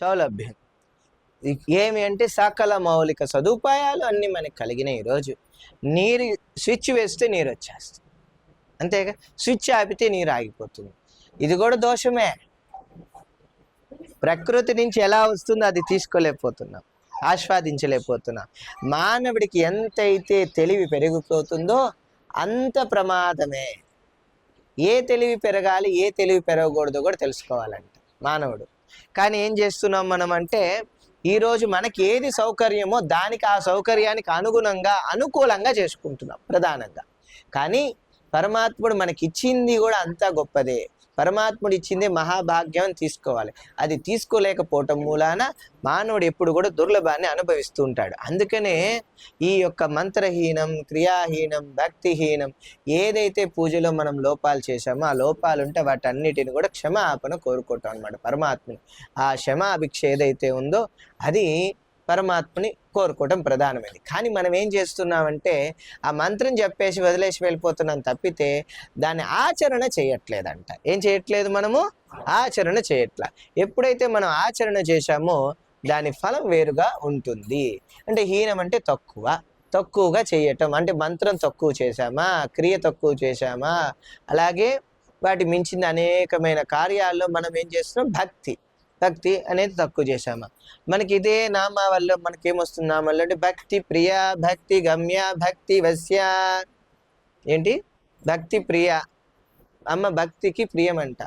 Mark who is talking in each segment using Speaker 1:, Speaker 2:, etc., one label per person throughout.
Speaker 1: సౌలభ్యం. ఏమి అంటే సకల మౌలిక సదుపాయాలు అన్నీ మనకి కలిగినాయి ఈరోజు నీరు స్విచ్ వేస్తే నీరు వచ్చేస్తుంది. అంతేగా స్విచ్ ఆపితే నీరు ఆగిపోతుంది. ఇది కూడా దోషమే. ప్రకృతి నుంచి ఎలా వస్తుందో అది తీసుకోలేకపోతున్నాం. ఆస్వాదించలేకపోతున్నాం. మానవుడికి ఎంతైతే తెలివి పెరిగిపోతుందో అంత ప్రమాదమే. ఏ తెలివి పెరగాలి ఏ తెలివి పెరగకూడదో కూడా తెలుసుకోవాలంట మానవుడు. కానీ ఏం చేస్తున్నాం మనం అంటే ఈరోజు మనకి ఏది సౌకర్యమో దానికి ఆ సౌకర్యానికి అనుగుణంగా అనుకూలంగా చేసుకుంటున్నాం ప్రధానంగా. కానీ పరమాత్ముడు మనకి ఇచ్చింది కూడా అంతా గొప్పదే. పరమాత్ముడు ఇచ్చింది మహాభాగ్యం అని తీసుకోవాలి. అది తీసుకోలేకపోవటం మూలాన మానవుడు ఎప్పుడు కూడా దుర్లభాన్ని అనుభవిస్తూ ఉంటాడు. అందుకనే ఈ యొక్క మంత్రహీనం క్రియాహీనం భక్తిహీనం ఏదైతే పూజలో మనం లోపాలు చేశామో ఆ లోపాలు ఉంటే వాటన్నిటిని కూడా క్షమాపణ కోరుకోవటం అనమాట పరమాత్మని. ఆ క్షమాభిక్ష ఏదైతే ఉందో అది పరమాత్మని కోరుకోవటం ప్రధానమైనది కానీ మనం ఏం చేస్తున్నామంటే ఆ మంత్రం చెప్పేసి వదిలేసి వెళ్ళిపోతున్నాం తప్పితే దాన్ని ఆచరణ చేయట్లేదంట. ఏం చేయట్లేదు మనము? ఆచరణ చేయట్ల. ఎప్పుడైతే మనం ఆచరణ చేశామో దాని ఫలం వేరుగా ఉంటుంది. అంటే హీనం అంటే తక్కువ. తక్కువగా చేయటం. అంటే మంత్రం తక్కువ చేశామా? క్రియ తక్కువ చేశామా? అలాగే వాటి మించిన అనేకమైన కార్యాల్లో మనం ఏం చేస్తున్నాం? భక్తి. భక్తి అనేది తక్కువ చేశామా. మనకి ఇదే నామా వల్ల మనకి ఏమొస్తుంది నామాల్లో అంటే భక్తి ప్రియ భక్తి గమ్య భక్తి వశ్య. ఏంటి? భక్తి ప్రియ. అమ్మ భక్తికి ప్రియమంట.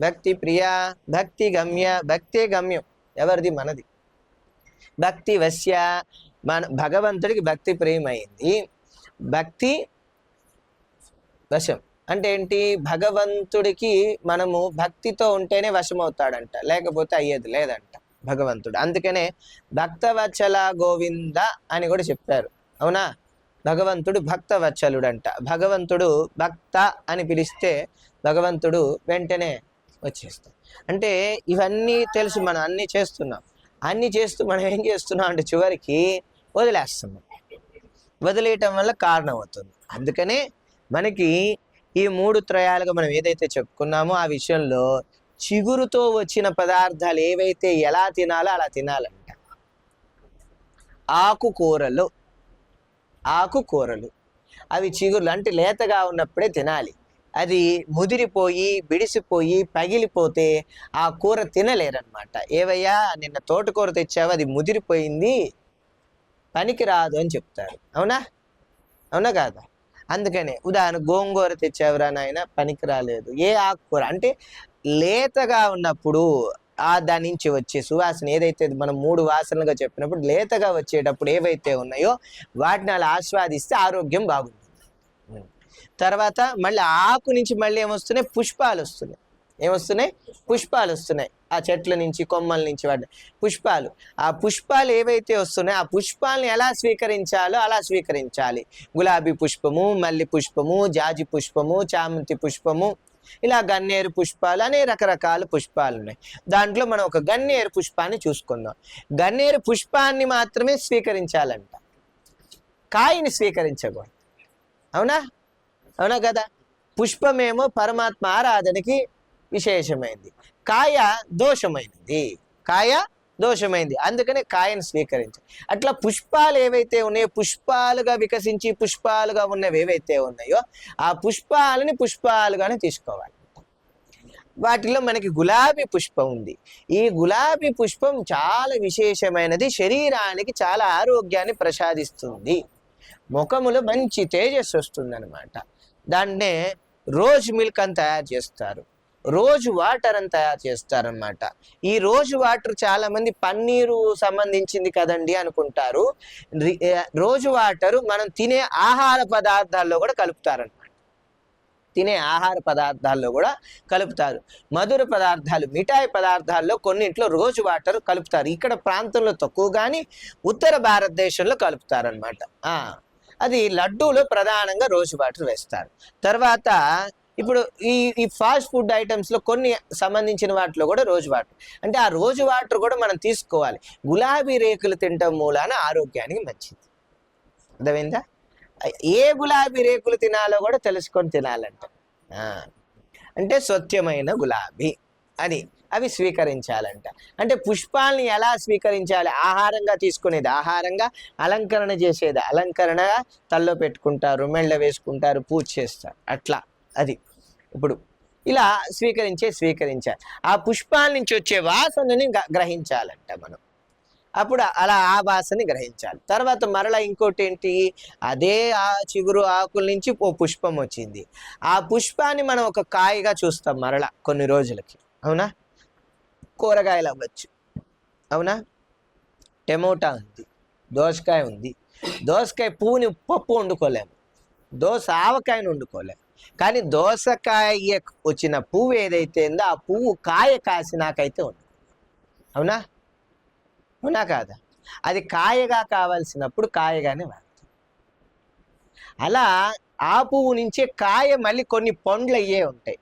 Speaker 1: భక్తి ప్రియ భక్తి గమ్య భక్తే గమ్యం. ఎవరిది? మనది. భక్తి వశ్య. మన భగవంతుడికి భక్తి ప్రియమైంది. భక్తి వశం. అంటే ఏంటి? భగవంతుడికి మనము భక్తితో ఉంటేనే వశమవుతాడంట. లేకపోతే అయ్యేది లేదంట భగవంతుడు. అందుకనే భక్తవత్సల గోవింద అని కూడా చెప్పారు. అవునా? భగవంతుడు భక్తవత్సలుడు అంట భగవంతుడు భక్త అని పిలిస్తే భగవంతుడు వెంటనే వచ్చేస్తాం అంటే ఇవన్నీ తెలుసు మనం అన్నీ చేస్తున్నాం. అన్నీ చేస్తూ మనం ఏం చేస్తున్నాం అంటే చివరికి వదిలేస్తున్నాం. వదిలేయటం వల్ల కారణం అవుతుంది అందుకనే మనకి ఈ మూడు త్రయాలుగా మనం ఏదైతే చెప్పుకున్నామో ఆ విషయంలో చిగురుతో వచ్చిన పదార్థాలు ఏవైతే ఎలా తినాలో అలా తినాలంట. ఆకుకూరలు. ఆకుకూరలు. అవి చిగురులు అంటే లేతగా ఉన్నప్పుడే తినాలి. అది ముదిరిపోయి బిడిసిపోయి పగిలిపోతే ఆ కూర తినలేరనమాట ఏవయ్యా నిన్న తోటకూర తెచ్చావు అది ముదిరిపోయింది పనికి రాదు అని చెప్తారు. అవునా? అవునా కాదా? అందుకనే ఉదాహరణ గోంగూర తెచ్చావురా నాయన పనికి రాలేదు ఏ ఆకుకూర? అంటే లేతగా ఉన్నప్పుడు ఆ దాని నుంచి వచ్చే సువాసన ఏదైతే మనం మూడు వాసనలుగా చెప్పినప్పుడు లేతగా వచ్చేటప్పుడు ఏవైతే ఉన్నాయో వాటిని అలా ఆస్వాదిస్తే ఆరోగ్యం బాగుంటుంది. తర్వాత మళ్ళీ ఆకు నుంచి మళ్ళీ ఏమొస్తున్నాయి? పుష్పాలు వస్తున్నాయి. ఏమొస్తున్నాయి? పుష్పాలు వస్తున్నాయి. ఆ చెట్ల నుంచి కొమ్మల నుంచి వాటి పుష్పాలు. ఆ పుష్పాలు ఏవైతే వస్తున్నాయో ఆ పుష్పాలను ఎలా స్వీకరించాలో అలా స్వీకరించాలి. గులాబీ పుష్పము మల్లి పుష్పము జాజి పుష్పము చామంతి పుష్పము ఇలా గన్నేరు పుష్పాలు అనే రకరకాల పుష్పాలు ఉన్నాయి. దాంట్లో మనం ఒక గన్నేరు పుష్పాన్ని చూసుకుందాం. గన్నేరు పుష్పాన్ని మాత్రమే స్వీకరించాలంట. కాయని స్వీకరించకూడదు. అవునా? అవునా కదా? పుష్పమేమో పరమాత్మ ఆరాధనకి విశేషమైంది. కాయ దోషమైనది. కాయ దోషమైంది. అందుకనే కాయను స్వీకరించాలి అట్లా పుష్పాలు ఏవైతే ఉన్నాయో పుష్పాలుగా వికసించి పుష్పాలుగా ఉన్నవి ఏవైతే ఉన్నాయో ఆ పుష్పాలని పుష్పాలుగానే తీసుకోవాలి. వాటిలో మనకి గులాబీ పుష్పం ఉంది. ఈ గులాబీ పుష్పం చాలా విశేషమైనది. శరీరానికి చాలా ఆరోగ్యాన్ని ప్రసాదిస్తుంది. ముఖములో మంచి తేజస్సు వస్తుంది అనమాట దాన్నే రోజ్ మిల్క్ అని తయారు చేస్తారు. రోజు వాటర్ అని తయారు చేస్తారనమాట ఈ రోజు వాటర్ చాలా మంది పన్నీరు సంబంధించింది కదండి అనుకుంటారు. రోజు వాటర్ మనం తినే ఆహార పదార్థాల్లో కూడా కలుపుతారనమాట తినే ఆహార పదార్థాల్లో కూడా కలుపుతారు. మధుర పదార్థాలు మిఠాయి పదార్థాల్లో కొన్నింట్లో రోజు వాటర్ కలుపుతారు. ఇక్కడ ప్రాంతంలో తక్కువ కానీ ఉత్తర భారతదేశంలో కలుపుతారనమాట అది లడ్డూలో ప్రధానంగా రోజు వాటర్ వేస్తారు. తర్వాత ఇప్పుడు ఈ ఈ ఫాస్ట్ ఫుడ్ ఐటమ్స్లో కొన్ని సంబంధించిన వాటిలో కూడా రోజు వాటర్. అంటే ఆ రోజు వాటర్ కూడా మనం తీసుకోవాలి. గులాబీ రేకులు తినటం మూలాన ఆరోగ్యానికి మంచిది. అర్థమైందా? ఏ గులాబీ రేకులు తినాలో కూడా తెలుసుకొని తినాలంట. అంటే స్వచ్ఛమైన గులాబీ అది అవి స్వీకరించాలంట. అంటే పుష్పాలని ఎలా స్వీకరించాలి? ఆహారంగా తీసుకునేది ఆహారంగా అలంకరణ చేసేది అలంకరణగా తల్లో పెట్టుకుంటారు మెళ్ళ వేసుకుంటారు పూజ చేస్తారు. అట్లా అది. ఇప్పుడు ఇలా స్వీకరించే స్వీకరించాలి. ఆ పుష్పాల నుంచి వచ్చే వాసనని గ- గ్రహించాలంట మనం. అప్పుడు అలా ఆ వాసని గ్రహించాలి. తర్వాత మరలా ఇంకోటి ఏంటి అదే ఆ చిగురు ఆకుల నుంచి ఓ పుష్పం వచ్చింది. ఆ పుష్పాన్ని మనం ఒక కాయగా చూస్తాం మరలా కొన్ని రోజులకి. అవునా? కూరగాయలు అవ్వచ్చు. అవునా? టమోటా ఉంది. దోసకాయ ఉంది. దోసకాయ పువ్వుని పప్పు వండుకోలేము. దోస ఆవకాయని వండుకోలేము. కానీ దోసకాయ వచ్చిన పువ్వు ఏదైతే ఉందో ఆ పువ్వు కాయ కాసినాకైతే ఉంది. అవునా? అవునా కాదా? అది కాయగా కావాల్సినప్పుడు కాయగానే వాడతాం. అలా ఆ పువ్వు నుంచే కాయ మళ్ళీ కొన్ని పండ్లు అయ్యే ఉంటాయి.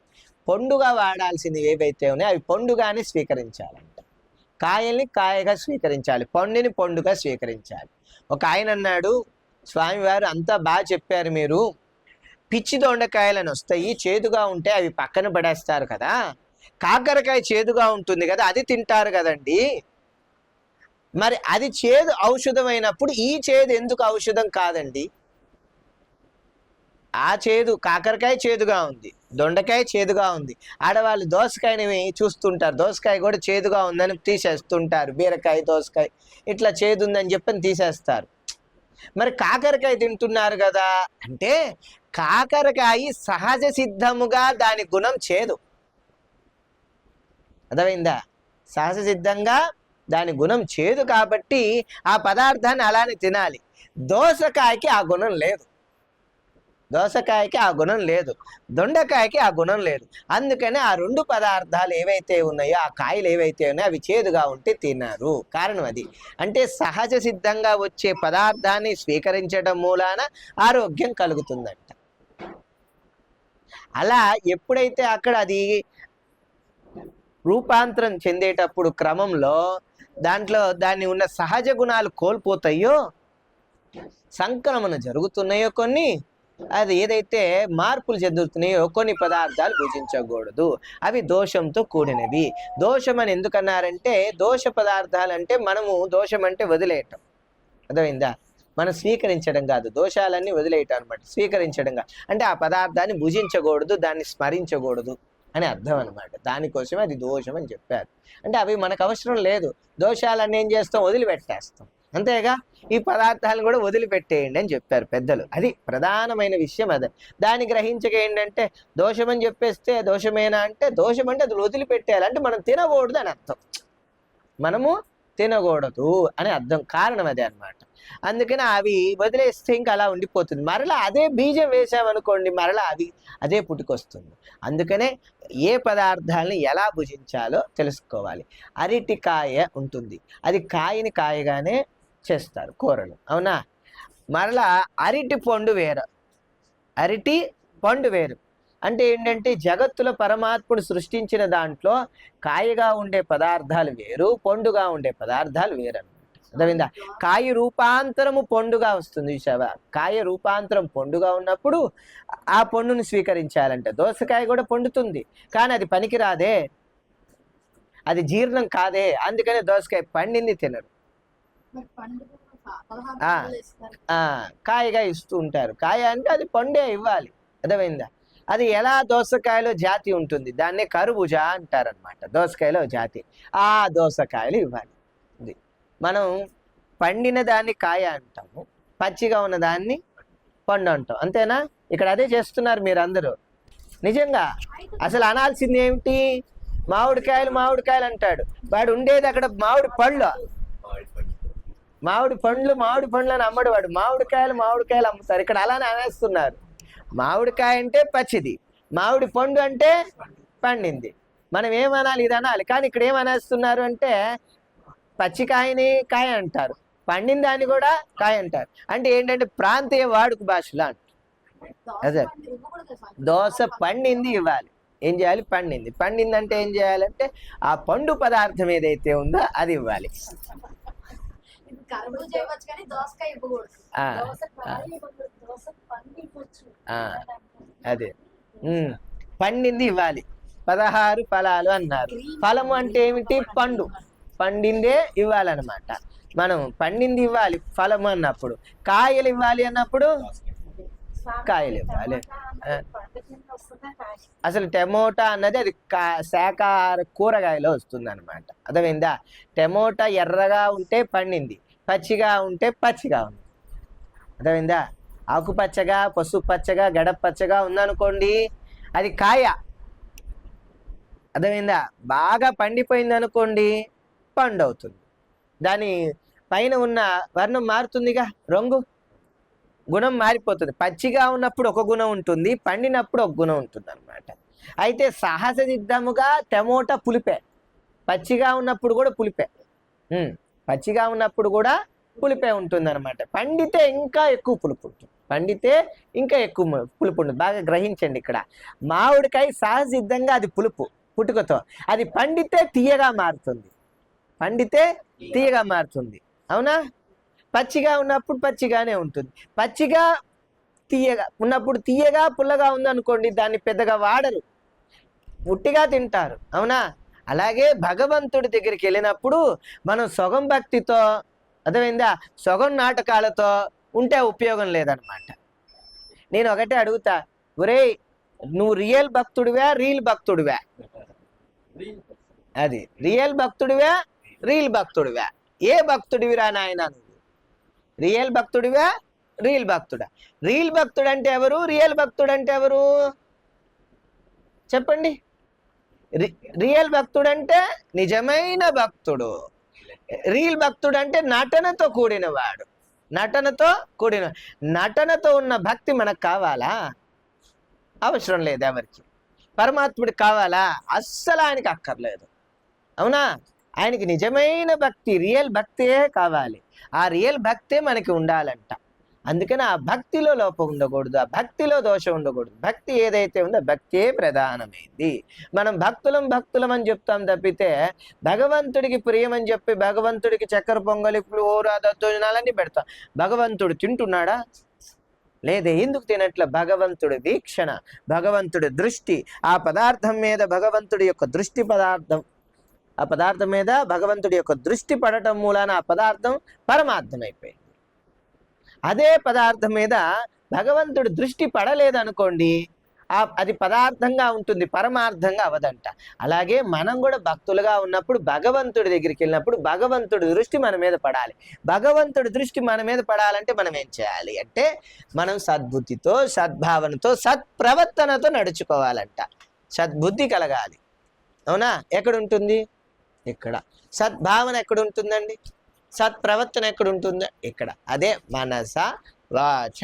Speaker 1: పండుగా వాడాల్సినవి ఏవైతే ఉన్నాయో అవి పండుగానే స్వీకరించాలంట. కాయల్ని కాయగా స్వీకరించాలి. పండుని పండుగా స్వీకరించాలి. ఒక ఆయన అన్నాడు స్వామివారు అంతా బాగా చెప్పారు మీరు. పిచ్చి దొండకాయలని వస్తాయి చేదుగా ఉంటే అవి పక్కన పడేస్తారు కదా. కాకరకాయ చేదుగా ఉంటుంది కదా అది తింటారు కదండి. మరి అది చేదు ఔషధం అయినప్పుడు ఈ చేదు ఎందుకు ఔషధం కాదండి? ఆ చేదు కాకరకాయ చేదుగా ఉంది దొండకాయ చేదుగా ఉంది. ఆడవాళ్ళు దోసకాయని చూస్తుంటారు దోసకాయ కూడా చేదుగా ఉందని తీసేస్తుంటారు బీరకాయ దోసకాయ ఇట్లా చేదు ఉందని చెప్పని తీసేస్తారు. మరి కాకరకాయ తింటున్నారు కదా అంటే కాకరకాయ సహజ సిద్ధముగా దాని గుణం చేదు. అర్థమైందా? సహజ సిద్ధంగా దాని గుణం చేదు కాబట్టి ఆ పదార్థాన్ని అలానే తినాలి. దోసకాయకి ఆ గుణం లేదు. దోసకాయకి ఆ గుణం లేదు. దొండకాయకి ఆ గుణం లేదు. అందుకని ఆ రెండు పదార్థాలు ఏవైతే ఉన్నాయో ఆ కాయలు ఏవైతే ఉన్నాయో అవి చేదుగా ఉంటే తిన్నారు కారణం అది. అంటే సహజ సిద్ధంగా వచ్చే పదార్థాన్ని స్వీకరించడం మూలాన ఆరోగ్యం కలుగుతుందండి. అలా ఎప్పుడైతే అక్కడ అది రూపాంతరం చెందేటప్పుడు క్రమంలో దాంట్లో దాన్ని ఉన్న సహజ గుణాలు కోల్పోతాయో సంక్రమణ జరుగుతున్నాయో కొన్ని అది ఏదైతే మార్పులు చెందుతున్నాయో కొన్ని పదార్థాలు భుజించకూడదు. అవి దోషంతో కూడినవి. దోషం అని ఎందుకన్నారంటే దోష పదార్థాలు అంటే మనము దోషం అంటే వదిలేయటం. అర్థమైందా? మనం స్వీకరించడం కాదు దోషాలన్నీ వదిలేయటం అనమాట స్వీకరించడం కాదు. అంటే ఆ పదార్థాన్ని భుజించకూడదు దాన్ని స్మరించకూడదు అని అర్థం అనమాట. దానికోసమే అది దోషం అని చెప్పారు. అంటే అవి మనకు అవసరం లేదు. దోషాలన్నీ ఏం చేస్తాం? వదిలిపెట్టేస్తాం. అంతేగా? ఈ పదార్థాలను కూడా వదిలిపెట్టేయండి అని చెప్పారు పెద్దలు. అది ప్రధానమైన విషయం అదే. దాన్ని గ్రహించక ఏంటంటే దోషం అని చెప్పేస్తే దోషమేనా అంటే దోషం అంటే అది వదిలిపెట్టేయాలి అంటే మనం తినకూడదు అని అర్థం. మనము తినకూడదు అని అర్థం. కారణం అదే అన్నమాట. అందుకని అవి వదిలేస్తే ఇంకా అలా ఉండిపోతుంది. మరలా అదే బీజం వేసామనుకోండి మరలా అవి అదే పుట్టుకొస్తుంది. అందుకనే ఏ పదార్థాలని ఎలా భుజించాలో తెలుసుకోవాలి. అరటికాయ ఉంటుంది. అది కాయని కాయగానే చేస్తారు కూరలు. అవునా? మరలా అరటి పండు వేరు. అరటి పండు వేరు. అంటే ఏంటంటే జగత్తులో పరమాత్ముడు సృష్టించిన దాంట్లో కాయగా ఉండే పదార్థాలు వేరు పండుగా ఉండే పదార్థాలు వేరు అర్థమైందా? కాయ రూపాంతరము పండుగా వస్తుంది చూసావా కాయ రూపాంతరం పండుగా ఉన్నప్పుడు ఆ పండును స్వీకరించాలంట. దోసకాయ కూడా పండుతుంది. కానీ అది పనికిరాదే. అది జీర్ణం కాదే. అందుకనే దోసకాయ పండింది తినరు. కాయగా ఇస్తూ ఉంటారు. కాయ అంటే అది పండే ఇవ్వాలి. అర్థమైందా? అది ఎలా దోసకాయలో జాతి ఉంటుంది? దాన్నే కరుబుజ అంటారనమాట దోసకాయలో జాతి. ఆ దోసకాయలు ఇవ్వాలి. మనం పండిన దాన్ని కాయ అంటాము పచ్చిగా ఉన్న దాన్ని పండు అంటాం. అంతేనా? ఇక్కడ అదే చేస్తున్నారు మీరు అందరూ నిజంగా అసలు అనాల్సింది ఏమిటి? మామిడికాయలు మామిడికాయలు అంటాడు. వాడు ఉండేది అక్కడ మామిడి పళ్ళు మామిడి పండ్లు మామిడి పండ్లు అని అమ్మడు వాడు. మామిడికాయలు మామిడికాయలు అమ్ముతారు. ఇక్కడ అలానే అనేస్తున్నారు. మామిడికాయ అంటే పచ్చిది. మామిడి పండు అంటే పండింది. మనం ఏమనాలి? ఇది అనాలి కానీ ఇక్కడ ఏమనేస్తున్నారు అంటే పచ్చికాయని కాయ అంటారు. పండిన దాన్ని కూడా కాయ అంటారు. అంటే ఏంటంటే ప్రాంతీయ వాడుక భాషలో అంటారు అదే. దోశ పండింది ఇవ్వాలి. ఏం చేయాలి? పండింది. పండింది అంటే ఏం చేయాలంటే ఆ పండు పదార్థం ఏదైతే ఉందో అది ఇవ్వాలి. ఆ, అదే. పండింది ఇవ్వాలి. పదహారు ఫలాలు అన్నారు. ఫలము అంటే ఏమిటి? పండు. పండిందే ఇవ్వాలన్నమాట. మనం పండింది ఇవ్వాలి ఫలము అన్నప్పుడు. కాయలు ఇవ్వాలి అన్నప్పుడు కాయలు ఇవ్వాలి. అసలు టమోటా అన్నది అది కా శాకాహార కూరగాయలో వస్తుంది అనమాట అర్థమైందా? టమోటా ఎర్రగా ఉంటే పండింది పచ్చిగా ఉంటే పచ్చిగా ఉంది. అర్థమైందా? ఆకుపచ్చగా పసుపు పచ్చగా గడప పచ్చగా ఉందనుకోండి అది కాయ. అర్థమైందా? బాగా పండిపోయింది అనుకోండి పండు అవుతుంది. దాని పైన ఉన్న వర్ణం మారుతుందిగా? రంగు? గుణం మారిపోతుంది. పచ్చిగా ఉన్నప్పుడు ఒక గుణం ఉంటుంది పండినప్పుడు ఒక గుణం ఉంటుంది అనమాట అయితే సాహస సిద్ధముగా టమోటా పులిపే. పచ్చిగా ఉన్నప్పుడు కూడా పులిపే. పచ్చిగా ఉన్నప్పుడు కూడా పులిపే ఉంటుంది అనమాట పండితే ఇంకా ఎక్కువ పులుపు ఉంటుంది. పండితే ఇంకా ఎక్కువ పులుపు ఉంటుంది. బాగా గ్రహించండి ఇక్కడ. మామిడికాయ సహజ సిద్ధంగా అది పులుపు పుట్టుకతో. అది పండితే తీయగా మారుతుంది. పండితే తీయగా మారుతుంది. అవునా? పచ్చిగా ఉన్నప్పుడు పచ్చిగానే ఉంటుంది. పచ్చిగా తీయగా ఉన్నప్పుడు తీయగా పుల్లగా ఉందనుకోండి దాన్ని పెద్దగా వాడరు. పుట్టిగా తింటారు. అవునా? అలాగే భగవంతుడి దగ్గరికి వెళ్ళినప్పుడు మనం సొగం భక్తితో అర్థమైందా? సొగం నాటకాలతో ఉంటే ఉపయోగం లేదనమాట. నేను ఒకటే అడుగుతా. ఒరేయ్ నువ్వు రియల్ భక్తుడివా రీల్ భక్తుడివా? అది. రియల్ భక్తుడివా రీల్ భక్తుడివా. ఏ భక్తుడివిరా నాయన నువ్వు? రియల్ భక్తుడివా రీల్ భక్తుడా? రియల్ భక్తుడు అంటే ఎవరు? రియల్ భక్తుడు అంటే ఎవరు? చెప్పండి. రి- రియల్ భక్తుడు అంటే నిజమైన భక్తుడు. రీల్ భక్తుడు అంటే నటనతో కూడినవాడు. నటనతో కూడిన నటనతో ఉన్న భక్తి మనకు కావాలా? అవసరం లేదు ఎవరికి. పరమాత్ముడికి కావాలా? అస్సలు ఆయనకి అక్కర్లేదు. అవునా? ఆయనకి నిజమైన భక్తి రియల్ భక్తే కావాలి. ఆ రియల్ భక్తే మనకి ఉండాలంట. అందుకని ఆ భక్తిలో లోపం ఉండకూడదు ఆ భక్తిలో దోషం ఉండకూడదు. భక్తి ఏదైతే ఉందో భక్తే ప్రధానమైంది. మనం భక్తులం భక్తులం అని చెప్తాం తప్పితే భగవంతుడికి ప్రియమని చెప్పి భగవంతుడికి చక్కెర పొంగలి దోజనాలన్నీ పెడతాం. భగవంతుడు తింటున్నాడా? లేదే ఎందుకు తినట్ల? భగవంతుడి వీక్షణ భగవంతుడి దృష్టి ఆ పదార్థం మీద భగవంతుడి యొక్క దృష్టి పదార్థం ఆ పదార్థం మీద భగవంతుడి యొక్క దృష్టి పడటం మూలాన ఆ పదార్థం పరమార్థమైపోయింది. అదే పదార్థం మీద భగవంతుడి దృష్టి పడలేదనుకోండి ఆ అది పదార్థంగా ఉంటుంది పరమార్థంగా అవదంట. అలాగే మనం కూడా భక్తులుగా ఉన్నప్పుడు భగవంతుడి దగ్గరికి వెళ్ళినప్పుడు భగవంతుడి దృష్టి మన మీద పడాలి. భగవంతుడి దృష్టి మన మీద పడాలంటే మనం ఏం చేయాలి అంటే మనం సద్బుద్ధితో సద్భావనతో సత్ప్రవర్తనతో నడుచుకోవాలంట. సద్బుద్ధి కలగాలి. అవునా? ఎక్కడ ఉంటుంది? ఇక్కడ. సద్భావన ఎక్కడ ఉంటుందండి సత్ప్రవర్తన ఎక్కడ ఉంటుందో ఇక్కడ. అదే మనస వాచ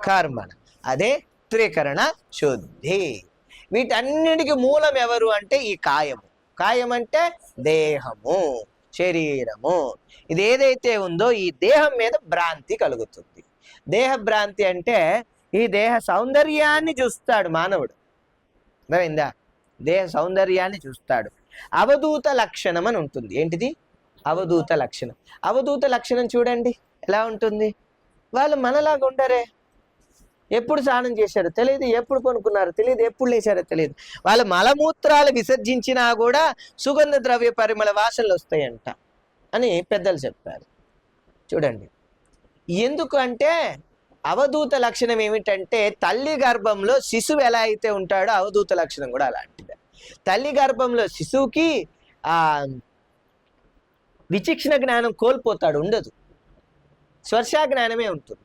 Speaker 1: కర్మణ అదే త్రికరణ శుద్ధి. వీటన్నిటికి మూలం ఎవరు అంటే ఈ కాయము. కాయం అంటే దేహము శరీరము. ఇది ఏదైతే ఉందో ఈ దేహం మీద భ్రాంతి కలుగుతుంది. దేహ భ్రాంతి అంటే ఈ దేహ సౌందర్యాన్ని చూస్తాడు మానవుడు. అర్థమైందా? దేహ సౌందర్యాన్ని చూస్తాడు. అవధూత లక్షణం అని ఉంటుంది. ఏంటిది? అవధూత లక్షణం. అవధూత లక్షణం చూడండి. ఎలా ఉంటుంది? వాళ్ళు మనలాగా ఉండరే. ఎప్పుడు స్నానం చేశారో తెలియదు. ఎప్పుడు కొనుక్కున్నారో తెలియదు. ఎప్పుడు లేచారో తెలియదు. వాళ్ళ మలమూత్రాలు విసర్జించినా కూడా సుగంధ ద్రవ్య పరిమళ వాసనలు వస్తాయంట అని పెద్దలు చెప్పారు. చూడండి. ఎందుకు అంటే అవధూత లక్షణం ఏమిటంటే తల్లి గర్భంలో శిశువు ఎలా అయితే ఉంటాడో అవధూత లక్షణం కూడా అలాంటిదే. తల్లి గర్భంలో శిశువుకి ఆ విచక్షణ జ్ఞానం కోల్పోతాడు ఉండదు. స్వర్శ జ్ఞానమే ఉంటుంది.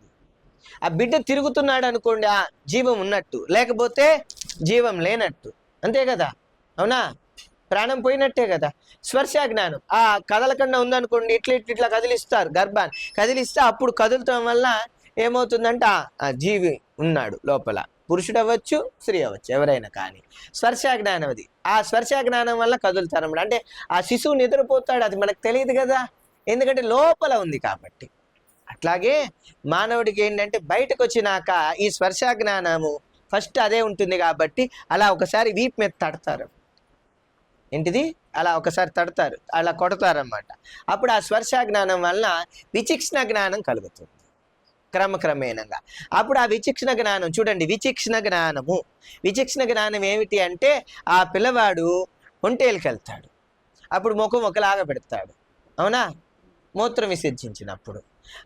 Speaker 1: ఆ బిడ్డ తిరుగుతున్నాడు అనుకోండి ఆ జీవం ఉన్నట్టు. లేకపోతే జీవం లేనట్టు. అంతే కదా? అవునా? ప్రాణం పోయినట్టే కదా? స్పర్శ జ్ఞానం. ఆ కదలకుండా ఉందనుకోండి ఇట్లా ఇట్లా ఇట్లా కదిలిస్తారు గర్భాన్ని. కదిలిస్తే అప్పుడు కదులటం వల్ల ఏమవుతుందంటే ఆ జీవి ఉన్నాడు లోపల. పురుషుడు అవ్వచ్చు స్త్రీ అవ్వచ్చు ఎవరైనా కానీ. స్పర్శ జ్ఞానం అది ఆ స్పర్శ జ్ఞానం వల్ల కదులుతారు అన్నమాట. అంటే ఆ శిశువు నిద్రపోతాడు అది మనకు తెలియదు కదా. ఎందుకంటే లోపల ఉంది కాబట్టి. అట్లాగే మానవుడికి ఏంటంటే బయటకు వచ్చినాక ఈ స్పర్శ జ్ఞానము ఫస్ట్ అదే ఉంటుంది కాబట్టి అలా ఒకసారి వీప్ మీద తడతారు. ఏంటిది? అలా ఒకసారి తడతారు అలా కొడతారన్నమాట. అప్పుడు ఆ స్పర్శ జ్ఞానం వలన విచిక్షణ జ్ఞానం కలుగుతుంది. క్రమక్రమేణంగా. అప్పుడు ఆ విచక్షణ జ్ఞానం చూడండి విచక్షణ జ్ఞానము. విచక్షణ జ్ఞానం ఏమిటి అంటే ఆ పిల్లవాడు ఒంటేలకు వెళ్తాడు. అప్పుడు ముఖం ఒకలాగా పెడతాడు. అవునా? మూత్రం విసర్జించినప్పుడు.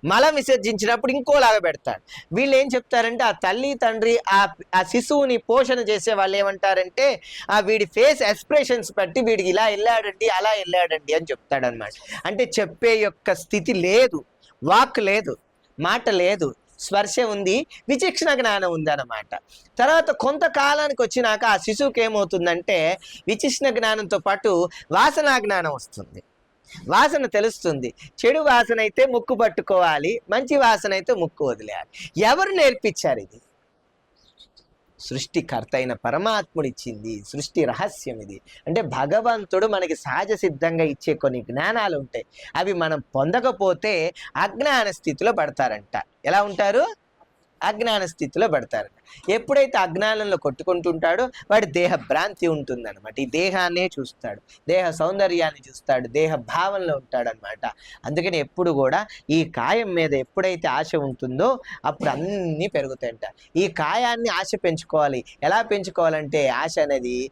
Speaker 1: మలం విసర్జించినప్పుడు ఇంకోలాగా పెడతాడు. వీళ్ళు ఏం చెప్తారంటే ఆ తల్లి తండ్రి ఆ ఆ శిశువుని పోషణ చేసే వాళ్ళు ఏమంటారంటే ఆ వీడి ఫేస్ ఎక్స్ప్రెషన్స్ బట్టి వీడికి ఇలా వెళ్ళాడండి అలా వెళ్ళాడండి అని చెప్తాడనమాట అంటే చెప్పే యొక్క స్థితి లేదు వాక్ లేదు. మాట లేదు. స్పర్శ ఉంది విచక్షణ జ్ఞానం ఉందన్నమాట. తర్వాత కొంతకాలానికి వచ్చినాక ఆ శిశువుకి ఏమవుతుందంటే విచక్షణ జ్ఞానంతో పాటు వాసనా జ్ఞానం వస్తుంది. వాసన తెలుస్తుంది. చెడు వాసన అయితే ముక్కు పట్టుకోవాలి మంచి వాసన అయితే ముక్కు వదిలేయాలి. ఎవరు నేర్పించారు ఇది? సృష్టికర్త అయిన పరమాత్ముడిచ్చింది సృష్టి రహస్యం ఇది అంటే భగవంతుడు మనకి సహజ సిద్ధంగా ఇచ్చే కొన్ని జ్ఞానాలు ఉంటాయి అవి మనం పొందకపోతే అజ్ఞాన స్థితిలో పడతారంట. ఎలా ఉంటారు? అజ్ఞాన స్థితిలో పెడతారు. ఎప్పుడైతే అజ్ఞానంలో కొట్టుకుంటుంటాడో వాడి దేహ భ్రాంతి ఉంటుందన్నమాట. ఈ దేహాన్నే చూస్తాడు. దేహ సౌందర్యాన్ని చూస్తాడు. దేహ భావనలో ఉంటాడనమాట అందుకని ఎప్పుడు కూడా ఈ కాయం మీద ఎప్పుడైతే ఆశ ఉంటుందో అప్పుడు అన్నీ పెరుగుతాయంట. ఈ కాయాన్ని ఆశ పెంచుకోవాలి. ఎలా పెంచుకోవాలంటే ఆశ అనేది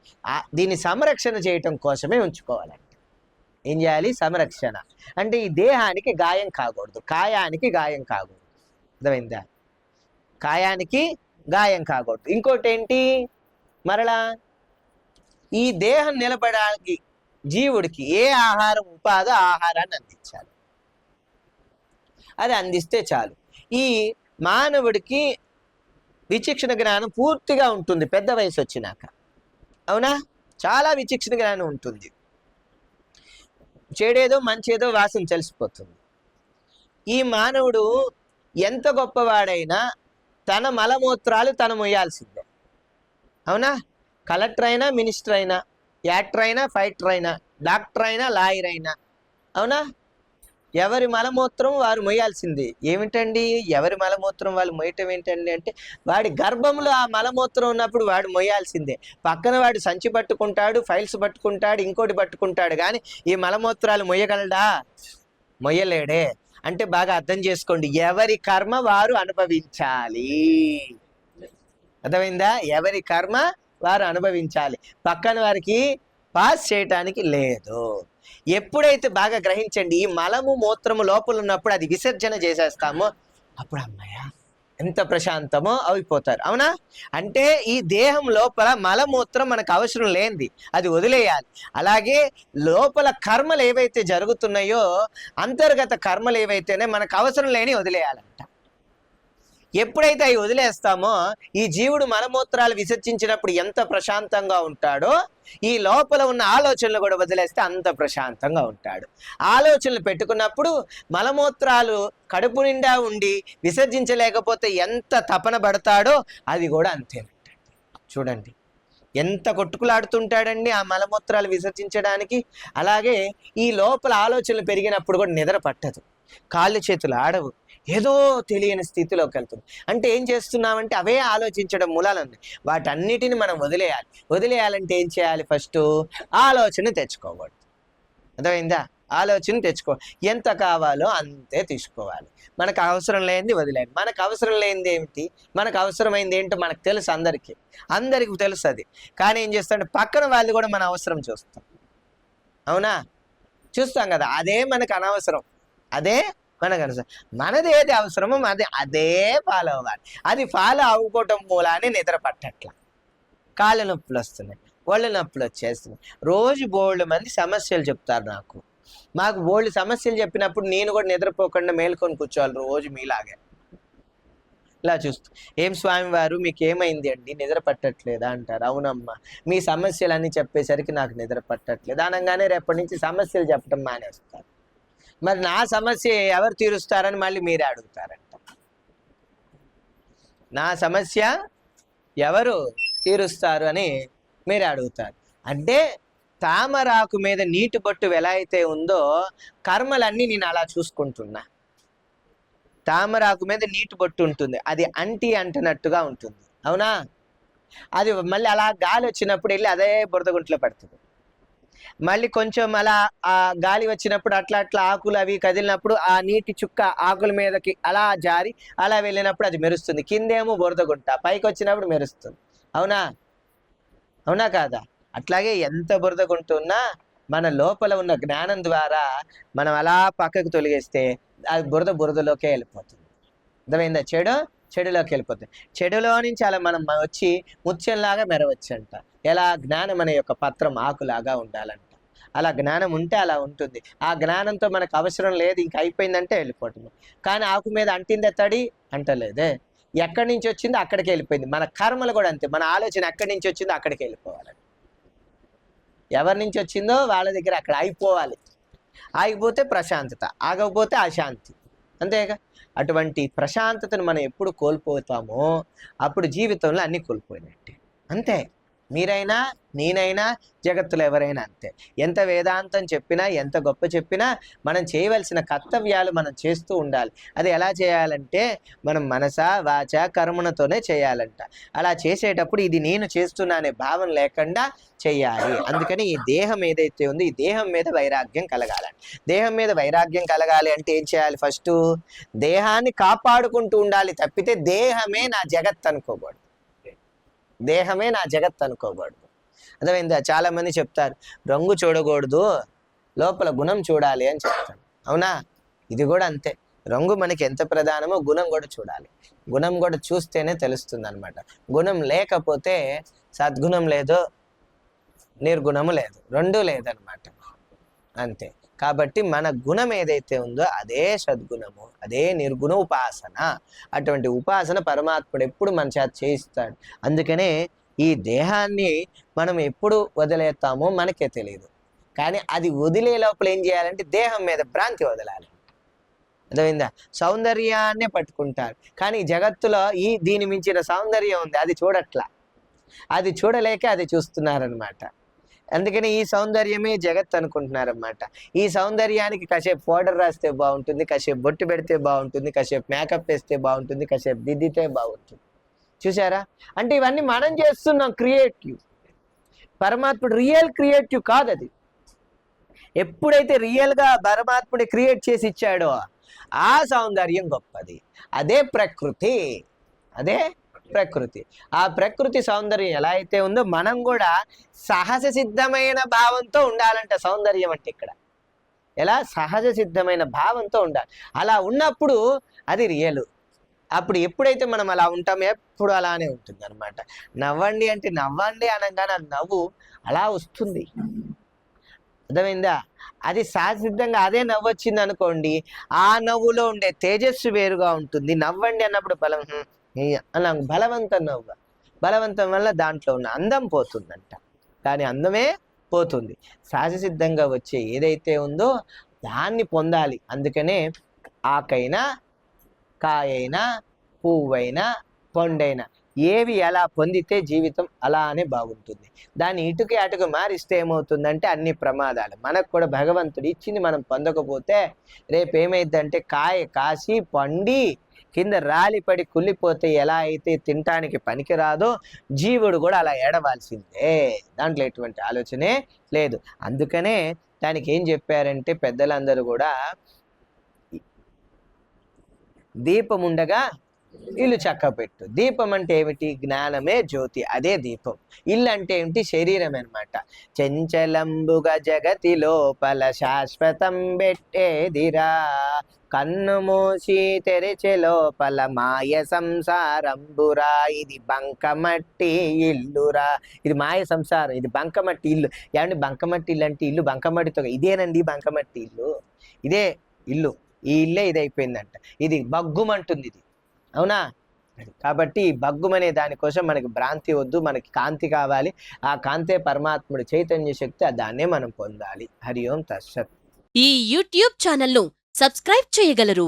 Speaker 1: దీన్ని సంరక్షణ చేయటం కోసమే ఉంచుకోవాలంట. ఏం చేయాలి? సంరక్షణ. అంటే ఈ దేహానికి గాయం కాకూడదు. కాయానికి గాయం కాకూడదు. అర్థమైందా? కాయానికి గాయం కాకూడదు. ఇంకోటి ఏంటి మరలా ఈ దేహం నిలబడడానికి జీవుడికి ఏ ఆహారం ఉపాధి ఆహారాన్ని అందించాలి? అది అందిస్తే చాలు. ఈ మానవుడికి విచక్షణ జ్ఞానం పూర్తిగా ఉంటుంది పెద్ద వయసు వచ్చినాక. అవునా? చాలా విచక్షణ జ్ఞానం ఉంటుంది. చెడేదో మంచేదో వాసన తెలిసిపోతుంది. ఈ మానవుడు ఎంత గొప్పవాడైనా తన మలమూత్రాలు తను మొయ్యాల్సిందే. అవునా? కలెక్టర్ అయినా మినిస్టర్ అయినా యాక్టర్ అయినా ఫైటర్ అయినా డాక్టర్ అయినా లాయర్ అయినా. అవునా? ఎవరి మలమూత్రం వారు మొయ్యాల్సింది. ఏమిటండి? ఎవరి మలమూత్రం వాళ్ళు మొయ్యటం ఏంటండి అంటే వాడి గర్భంలో ఆ మలమూత్రం ఉన్నప్పుడు వాడు మొయ్యాల్సిందే. పక్కన వాడు సంచి పట్టుకుంటాడు ఫైల్స్ పట్టుకుంటాడు ఇంకోటి పట్టుకుంటాడు. కానీ ఈ మలమూత్రాలు మొయ్యగలడా? మొయ్యలేడే. అంటే బాగా అర్థం చేసుకోండి. ఎవరి కర్మ వారు అనుభవించాలి. అర్థమైందా? ఎవరి కర్మ వారు అనుభవించాలి. పక్కన వారికి పాస్ చేయటానికి లేదు. ఎప్పుడైతే బాగా గ్రహించండి ఈ మలము మూత్రము లోపల ఉన్నప్పుడు అది విసర్జన చేసేస్తామో అప్పుడు అమ్మాయ ఎంత ప్రశాంతమో అయిపోతారు. అవునా? అంటే ఈ దేహం లోపల మలమూత్రం మనకు అవసరం లేనిది. అది వదిలేయాలి. అలాగే లోపల కర్మలు ఏవైతే జరుగుతున్నాయో అంతర్గత కర్మలు ఏవైతేనే మనకు అవసరం లేని వదిలేయాలంట. ఎప్పుడైతే అవి వదిలేస్తామో ఈ జీవుడు మలమూత్రాలు విసర్జించినప్పుడు ఎంత ప్రశాంతంగా ఉంటాడో ఈ లోపల ఉన్న ఆలోచనలు కూడా వదిలేస్తే అంత ప్రశాంతంగా ఉంటాడు. ఆలోచనలు పెట్టుకున్నప్పుడు మలమూత్రాలు కడుపు నిండా ఉండి విసర్జించలేకపోతే ఎంత తపన పడతాడో అది కూడా అంతే చూడండి ఎంత కొట్టుకులాడుతుంటాడండి ఆ మలమూత్రాలు విసర్జించడానికి. అలాగే ఈ లోపల ఆలోచనలు పెరిగినప్పుడు కూడా నిద్ర పట్టదు. కాళ్ళు చేతులు ఆడవు. ఏదో తెలియని స్థితిలోకి వెళ్తుంది. అంటే ఏం చేస్తున్నామంటే అవే ఆలోచించడం మూలాలండి వాటన్నిటిని మనం వదిలేయాలి. వదిలేయాలంటే ఏం చేయాలి ఫస్ట్? ఆలోచన తెచ్చుకోకూడదు. అర్థమైందా? ఆలోచన తెచ్చుకో. ఎంత కావాలో అంతే తీసుకోవాలి. మనకు అవసరం లేనిది వదిలేదు మనకు అవసరం లేనిది ఏమిటి? మనకు అవసరమైంది ఏంటో మనకు తెలుసు అందరికీ. అందరికి తెలుసు అది. కానీ ఏం చేస్తామంటే పక్కన వాళ్ళు కూడా మన అవసరం చూస్తాం అవునా? చూస్తాం కదా. అదే మనకు అనవసరం. అదే మనకు అనవసరం మనది ఏది అవసరమో అది అదే ఫాలో అవ్వాలి. అది ఫాలో అవ్వకోవటం మూలాన్ని నిద్ర పట్టట్ల. కాళ్ళ నొప్పులు వస్తున్నాయి ఒళ్ళ నొప్పులు వచ్చేస్తున్నాయి. రోజు బోల్డ్ మంది సమస్యలు చెప్తారు నాకు. మాకు బోళ్ళు సమస్యలు చెప్పినప్పుడు నేను కూడా నిద్రపోకుండా మేల్కొని కూర్చోవాలి రోజు మీలాగే. ఇలా చూస్తూ ఏం స్వామివారు మీకు ఏమైంది అండి? నిద్ర పట్టట్లేదా? అంటారు. అవునమ్మా మీ సమస్యలన్నీ చెప్పేసరికి నాకు నిద్ర పట్టట్లేదు. అనగానే రేపటి నుంచి సమస్యలు చెప్పడం మానేస్తారు. మరి నా సమస్య ఎవరు తీరుస్తారని మళ్ళీ మీరే అడుగుతారంట. నా సమస్య ఎవరు తీరుస్తారు అని మీరే అడుగుతారు. అంటే తామరాకు మీద నీటి బొట్టు ఎలా అయితే ఉందో కర్మలన్నీ నేను అలా చూసుకుంటున్నా. తామరాకు మీద నీటి బొట్టు ఉంటుంది. అది అంటి అంటనట్టుగా ఉంటుంది. అవునా? అది మళ్ళీ అలా గాలి వచ్చినప్పుడు వెళ్ళి అదే బురద గుంట్లో పడుతుంది. మళ్ళీ కొంచెం అలా ఆ గాలి వచ్చినప్పుడు అట్లా అట్లా ఆకులు అవి కదిలినప్పుడు ఆ నీటి చుక్క ఆకుల మీదకి అలా జారి అలా వెళ్ళినప్పుడు అది మెరుస్తుంది. కిందేమో బురద గుంట పైకి వచ్చినప్పుడు మెరుస్తుంది. అవునా? అవునా కాదా? అట్లాగే ఎంత బురదగుంటున్నా మన లోపల ఉన్న జ్ఞానం ద్వారా మనం అలా పక్కకు తొలగిస్తే అది బురద బురదలోకే వెళ్ళిపోతుంది. అర్థమైందా? చెడు? చెడులోకి వెళ్ళిపోతుంది చెడులో నుంచి అలా మనం వచ్చి ముత్యంలాగా మెరవచ్చు అంట ఎలా? జ్ఞానం అనే యొక్క పత్రం ఆకులాగా ఉండాలంట. అలా జ్ఞానం ఉంటే అలా ఉంటుంది. ఆ జ్ఞానంతో మనకు అవసరం లేదు ఇంక అయిపోయిందంటే వెళ్ళిపోతుంది కానీ ఆకు మీద అంటిందే తడి? అంటలేదే. ఎక్కడి నుంచి వచ్చిందో అక్కడికి వెళ్ళిపోయింది. మన కర్మలు కూడా అంతే. మన ఆలోచన ఎక్కడి నుంచి వచ్చిందో అక్కడికి వెళ్ళిపోవాలండి ఎవరి నుంచి వచ్చిందో వాళ్ళ దగ్గర అక్కడ అయిపోవాలి. ఆగిపోతే ప్రశాంతత ఆగకపోతే అశాంతి. అంతేగా? అటువంటి ప్రశాంతతను మనం ఎప్పుడు కోల్పోతామో అప్పుడు జీవితంలో అన్ని కోల్పోయినట్టే. అంతే. మీరైనా నేనైనా జగత్తులో ఎవరైనా అంతే. ఎంత వేదాంతం చెప్పినా ఎంత గొప్ప చెప్పినా మనం చేయవలసిన కర్తవ్యాలు మనం చేస్తూ ఉండాలి. అది ఎలా చేయాలంటే మనం మనస వాచ కర్మణతోనే చేయాలంట. అలా చేసేటప్పుడు ఇది నేను చేస్తున్నానే భావన లేకుండా చేయాలి. అందుకని ఈ దేహం ఏదైతే ఉందో ఈ దేహం మీద వైరాగ్యం కలగాలండి దేహం మీద వైరాగ్యం కలగాలి అంటే ఏం చేయాలి ఫస్ట్? దేహాన్ని కాపాడుకుంటూ ఉండాలి తప్పితే దేహమే నా జగత్ అనుకోకూడదు దేహమే నా జగత్ అనుకోకూడదు. అర్థమైందా? చాలా మంది చెప్తారు రంగు చూడకూడదు లోపల గుణం చూడాలి అని చెప్తాను అవునా? ఇది కూడా అంతే. రంగు మనకి ఎంత ప్రధానమో గుణం కూడా చూడాలి. గుణం కూడా చూస్తేనే తెలుస్తుంది అనమాట గుణం లేకపోతే సద్గుణం లేదు నిర్గుణము లేదు రెండూ లేదనమాట అంతే. కాబట్టి మన గుణం ఏదైతే ఉందో అదే సద్గుణము అదే నిర్గుణ ఉపాసన. అటువంటి ఉపాసన పరమాత్ముడు ఎప్పుడు మన చేత చేయిస్తాడు. అందుకనే ఈ దేహాన్ని మనం ఎప్పుడు వదిలేస్తామో మనకే తెలియదు కానీ అది వదిలే లోపల ఏం చేయాలంటే దేహం మీద భ్రాంతి వదలాలి. అర్థమైందా? సౌందర్యాన్నే పట్టుకుంటారు. కానీ జగత్తులో ఈ దీని మించిన సౌందర్యం ఉంది అది చూడట్లా. అది చూడలేక అది చూస్తున్నారనమాట అందుకని ఈ సౌందర్యమే జగత్ అనుకుంటున్నారన్నమాట. ఈ సౌందర్యానికి కాసేపు పౌడర్ రాస్తే బాగుంటుంది కాసేపు బొట్టు పెడితే బాగుంటుంది కాసేపు మేకప్ వేస్తే బాగుంటుంది కాసేపు దిద్దితే బాగుంటుంది. చూసారా అంటే ఇవన్నీ మనం చేస్తున్నాం క్రియేటివ్. పరమాత్ముడు రియల్ క్రియేటివ్ కాదు అది ఎప్పుడైతే రియల్గా పరమాత్ముడి క్రియేట్ చేసి ఇచ్చాడో ఆ సౌందర్యం గొప్పది. అదే ప్రకృతి. అదే ప్రకృతి. ఆ ప్రకృతి సౌందర్యం ఎలా అయితే ఉందో మనం కూడా సహజ సిద్ధమైన భావంతో ఉండాలంట సౌందర్యం అంటే ఇక్కడ. ఎలా? సహజ సిద్ధమైన భావంతో ఉండాలి. అలా ఉన్నప్పుడు అది రియల్. అప్పుడు ఎప్పుడైతే మనం అలా ఉంటామో ఎప్పుడు అలానే ఉంటుంది అనమాట నవ్వండి అంటే నవ్వండి అనగానే ఆ నవ్వు అలా వస్తుంది. అర్థమైందా? అది సహసిద్ధంగా అదే నవ్వు వచ్చింది అనుకోండి ఆ నవ్వులో ఉండే తేజస్సు వేరుగా ఉంటుంది. నవ్వండి అన్నప్పుడు బలం "హ్మ్, అలా బలవంతం నవ్వు. బలవంతం వల్ల దాంట్లో ఉన్న అందం పోతుందంట. దాని అందమే పోతుంది. సహజసిద్ధంగా వచ్చే ఏదైతే ఉందో దాన్ని పొందాలి. అందుకనే ఆకైనా కాయైనా పువ్వైనా పండైనా ఏవి ఎలా పొందితే జీవితం అలానే బాగుంటుంది. దాన్ని ఇటుకి అటుకు మారిస్తే ఏమవుతుందంటే అన్ని ప్రమాదాలు. మనకు కూడా భగవంతుడు ఇచ్చింది మనం పొందకపోతే రేపు ఏమైందంటే కాయ కాసి పండి కింద రాలిపడి కుళ్ళిపోతే ఎలా అయితే తినటానికి పనికిరాదో జీవుడు కూడా అలా ఏడవాల్సిందే. దాంట్లో ఎటువంటి ఆలోచనే లేదు. అందుకనే దానికి ఏం చెప్పారంటే పెద్దలందరూ కూడా దీపం ఉండగా ఇల్లు చక్కపెట్టు దీపం అంటే ఏమిటి? జ్ఞానమే జ్యోతి. అదే దీపం. ఇల్లు అంటే ఏమిటి? శరీరం అన్నమాట. చెంచలంబుగా జగతి లోపల శాశ్వతం పెట్టేదిరా. కన్ను మూసి తెరిచే లోపల మాయ సంసారంబురా ఇది బంకమట్టి ఇల్లురా. ఇది మాయ సంసారం. ఇది బంకమట్టి ఇల్లు. ఏమండి? బంకమట్టి ఇల్లు అంటే ఇల్లు. బంకమట్టితో ఇదేనండి బంకమట్టి ఇల్లు? ఇదే ఇల్లు. ఈ ఇల్లే ఇది అయిపోయిందంట ఇది బగ్గుమంటుంది ఇది. అవునా? కాబట్టి బగ్గుమనే దానికోసం మనకి భ్రాంతి వద్దు మనకి కాంతి కావాలి. ఆ కాంతే పరమాత్ముడి చైతన్య శక్తి దాన్నే మనం పొందాలి. హరి ఓం తస్సత్
Speaker 2: ఈ యూట్యూబ్ ఛానల్ను సబ్స్క్రైబ్ చేయగలరు.